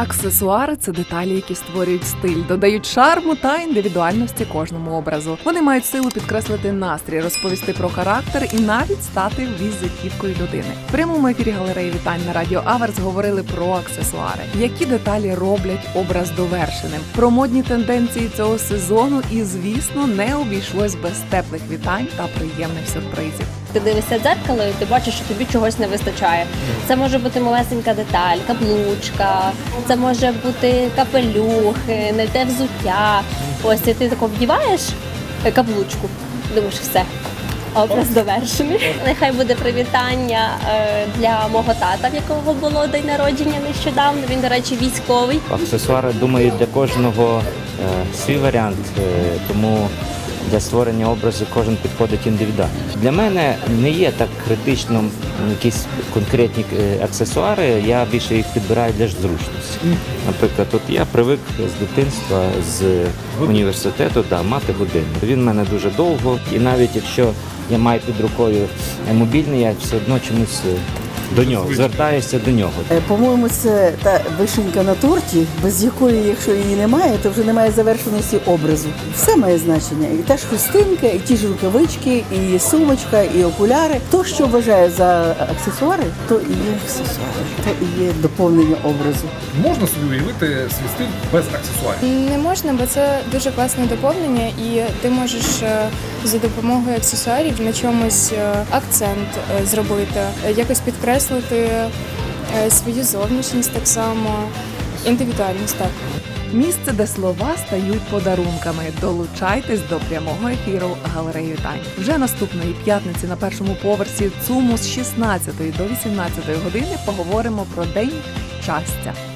Аксесуари це деталі, які створюють стиль, додають шарму та індивідуальності кожному образу. Вони мають силу підкреслити настрій, розповісти про характер і навіть стати візитівкою людини. В прямому ефірі галереї вітань на радіо Аверс говорили про аксесуари, які деталі роблять образ довершеним, про модні тенденції цього сезону. І звісно, не обійшлось без теплих вітань та приємних сюрпризів. Ти дивишся в дзеркало і ти бачиш, що тобі чогось не вистачає. Це може бути малесенька деталь, каблучка, це може бути капелюх, е, не те взуття. Ось і ти тако вдіваєш каблучку, думаєш, все. Образ довершений. Нехай буде привітання е, для мого тата, в якого було день народження нещодавно. Він, до речі, військовий. Аксесуари, думаю, для кожного е, свій варіант, е, тому для створення образу кожен підходить індивідуально. Для мене не є так критично якісь конкретні е, аксесуари, я більше їх підбираю для зручності. Наприклад, от я привик з дитинства з університету да, мати годинник. Він в мене дуже довго, і навіть якщо я маю під рукою е, мобільний, я все одно чомусь е, до нього звертаюся до нього. Е, По-моєму, це та вишенька на торті, без якої, якщо її немає, то вже немає завершеності образу. Все має значення. І та ж хустинка, і ті ж рукавички, і сумочка, і окуляри. То, що вважає за аксесуари, то і є аксесуари, то і є доповнення образу. Можна собі уявити свій стиль без аксесуарів. Не можна, бо це дуже класне доповнення, і ти можеш е, за допомогою аксесуарів на чомусь е, акцент зробити, якось підкреслити е, свою зовнішність так само, індивідуальність так. Місце, де слова стають подарунками. Долучайтесь до прямого ефіру галереї Тань. Вже наступної п'ятниці на першому поверсі ЦУМу з 16 до 18 години поговоримо про день щастя.